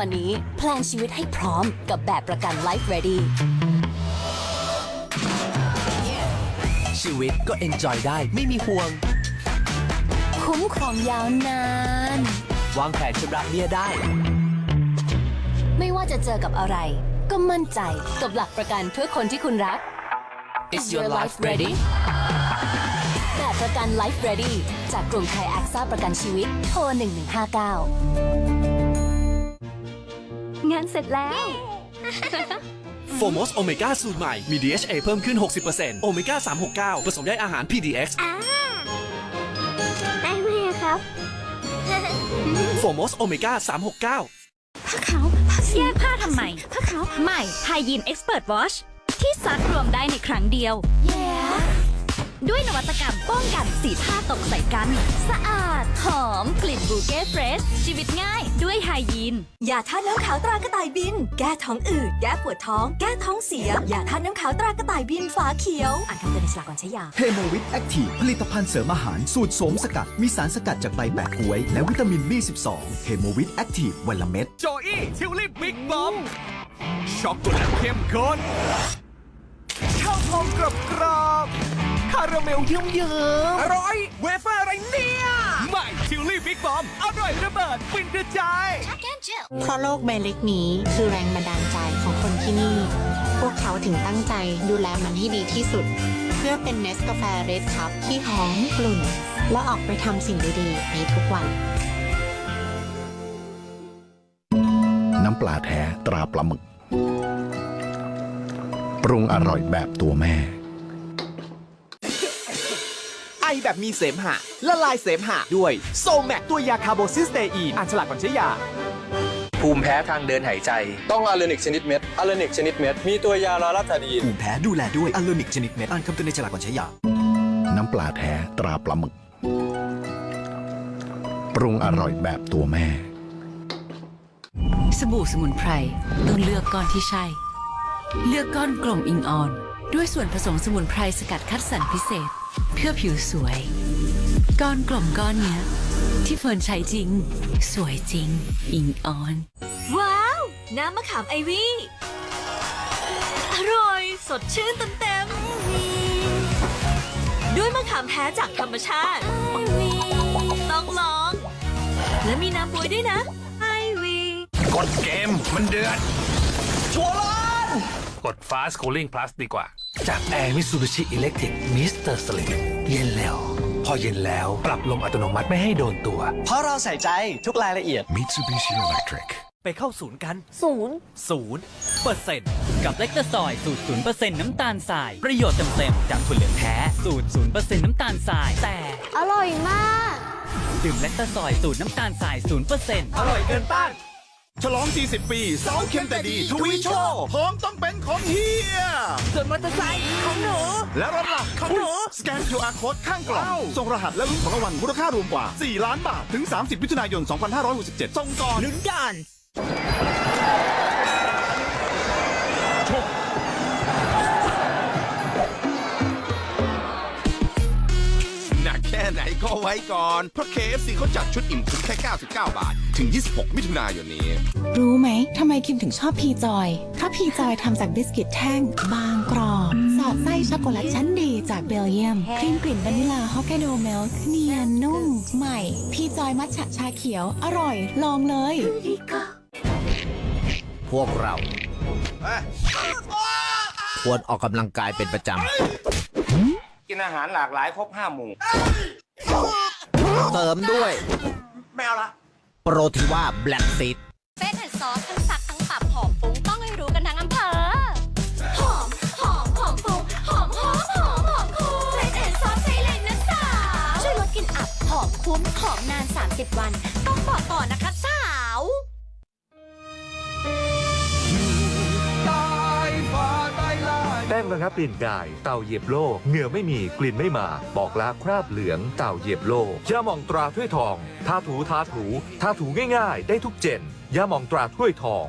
วันนี้ แพลนชีวิตให้พร้อมกับแบบประกัน Life Ready ชีวิตก็เอนจอยได้ไม่มีห่วง คุ้มครองยาวนาน วางแผนชำระเบี้ยได้ ไม่ว่าจะเจอกับอะไร ก็มั่นใจกับหลักประกันเพื่อคนที่คุณรัก Is your life ready แบบประกัน Life Ready จากกรุงไทยแอคซ่าประกันชีวิต โทร 1159 งานเสร็จแล้ว โฟมอสโอเมก้าสูตรใหม่ มี DHA เพิ่มขึ้น 60%โอเมก้า 369 ผสมใยอาหาร PDX ได้ไหมอะครับโฟมอสโอเมก้า 369ผ้าขาวผ้าสีแยกผ้าทำไม ผ้าขาว ใหม่ไฮยีนเอ็กซ์เพรสวอชที่ซักรวมได้ในครั้งเดียว ด้วยนวัตกรรมป้องกันสีผ้าตกใส่กัน สะอาด หอมกลิ่นบูเก้เฟรช ชีวิตง่ายด้วยไฮยีนยาท่าตุน้ำขาวตรากระต่ายบิน แก้ท้องอืดแก้ปวดท้อง แก้ท้องเสียยาท่าตุน้ำขาวตรากระต่ายบินฝาเขียวอ่านคำเตือนในฉลากก่อนใช้ยาเฮโมวิตแอคทีฟผลิตภัณฑ์เสริมอาหารสูตรโสมสกัดมีสารสกัดจากใบแปะกล้วย และวิตามิน B12 เฮโมวิตแอคทีฟวันละเม็ดโจอี้ทิวลิปบิ๊กบอมช็อกโกแลตเข้มข้นข้าวหอมกรอบกรอบ คาราเมลเยิ้มเยิ้มอร่อย เวเฟอร์อะไรเนี่ย ใหม่ทิวลิปบิ๊กบอม อร่อยระเบิดฟินกระจาย เพราะโลกใบเล็กนี้คือแรงบันดาลใจของคนที่นี่ พวกเขาถึงตั้งใจดูแลมันให้ดีที่สุด เพื่อเป็นเนสกาแฟเรดคัพที่หอมกลุ่น และออกไปทำสิ่งดีๆในทุกวัน น้ำปลาแท้ตราปลาหมึก ปรุงอร่อยแบบตัวแม่ แบบมีเสมหะ ละลายเสมหะด้วยโซแมกตัวยาคาร์โบซิสเตอีนอ่านฉลากก่อนใช้ยา ภูมิแพ้ทางเดินหายใจ ต้องอะเลนิกชนิดเม็ดอะเลนิกชนิดเม็ด มีตัวยาลาลาตาดีน ภูมิแพ้ดูแลด้วยอัลลูนิกชนิดเม็ดอ่านคำเตือนในฉลากก่อนใช้ยา น้ำปลาแท้ตราปลาหมึก ปรุงอร่อยแบบตัวแม่ สบู่สมุนไพรต้องเลือกก้อนที่ใช่ เลือกก้อนกลมอิงออน ด้วยส่วนผสมสมุนไพรสกัดคัดสรรพิเศษ เพื่อผิวสวย ก้อนกลมก้อนเนี้ย ที่เฟิร์นใช้จริง สวยจริง อิงออน ว้าว น้ำมะขามไอวี่ อร่อย สดชื่นเต็มเต็มๆด้วยมะขามแท้จากธรรมชาติ ต้องลอง และมีน้ำบวยด้วยนะไอวีกดเกมมันเดือดชัวร์ล้านกด Fast Cooling Plus ดีกว่า จากแอร์มิซูบิชิอิเล็กทริกมิสเตอร์สลิมเย็นแล้ว พอเย็นแล้วปรับลมอัตโนมัติไม่ให้โดนตัว เพราะเราใส่ใจทุกรายละเอียด Mitsubishi Electric ไปเข้าศูนย์กัน ศูนย์ศูนย์เปอร์เซ็นต์กับเล็กตาซอยสูตร0%น้ำตาลทราย ประโยชน์เต็มๆจากถั่วเหลืองแท้สูตร0%น้ำตาลทราย แต่อร่อยมาก ดื่มเล็กตาซอยสูตรน้ำตาลทราย0%อร่อยเกินต้าน ฉลอง 40 ปีสาวเข้มแต่ดีทวีโชว์ของต้องเป็นของเฮีย ส่วนมอเตอร์ไซค์ของหนู และรถหลักของหนู สแกน QR Code ข้างกล่อง ส่งรหัสและลุ้นของรางวัลมูลค่ารวมกว่า 4 ล้านบาท ถึง 30มิถุนายน 2567ส่งก่อนลุ้นกัน แค่ไหนก็ไว้ก่อน เพราะ KFC เขาจัดชุดอิ่มคุ้มแค่ 99 บาท ถึง 26 มิถุนายนนี้ รู้ไหมทำไมคิมถึงชอบพีจอยเพราะพีจอยทำจากบิสกิตแท่ง บางกรอบสอดไส้ช็อกโกแลตชั้นดีจากเบลเยียม ครีมกลิ่นวานิลาฮอกไกโดเมลค์เนียนนุ่ม ใหม่ พีจอยมัทฉะชาเขียว อร่อย ลองเลย พวกเรา ควรออกกำลังกายเป็นประจกินอาหารหลากหลายครบ5หมู่ำเติมด้วย ไม่เอาละโปรทีว่าแบล็กซีดเฟสแอนซอสทั้งสักทั้งปรับหอมฟุ้งต้องให้รู้กันทั้งอำเภอ หอม หอม หอมฟุ้งหอมหอมหอมหอมคุ้มเฟสแอนซอสใช้เลยนะสาวช่วยลดกลิ่นอับหอมคุ้มหอมนาน 30 วัน ต้องบอกต่อ ระงับกลิ่นกาย เต่าเหยียบโลกเหงื่อไม่มีกลิ่นไม่มา บอกลาคราบเหลืองเต่าเหยียบโลกยาหมองตราถ้วยทองทาถูทาถูทาถูง่ายๆ ได้ทุกเจนยาหมองตราถ้วยทอง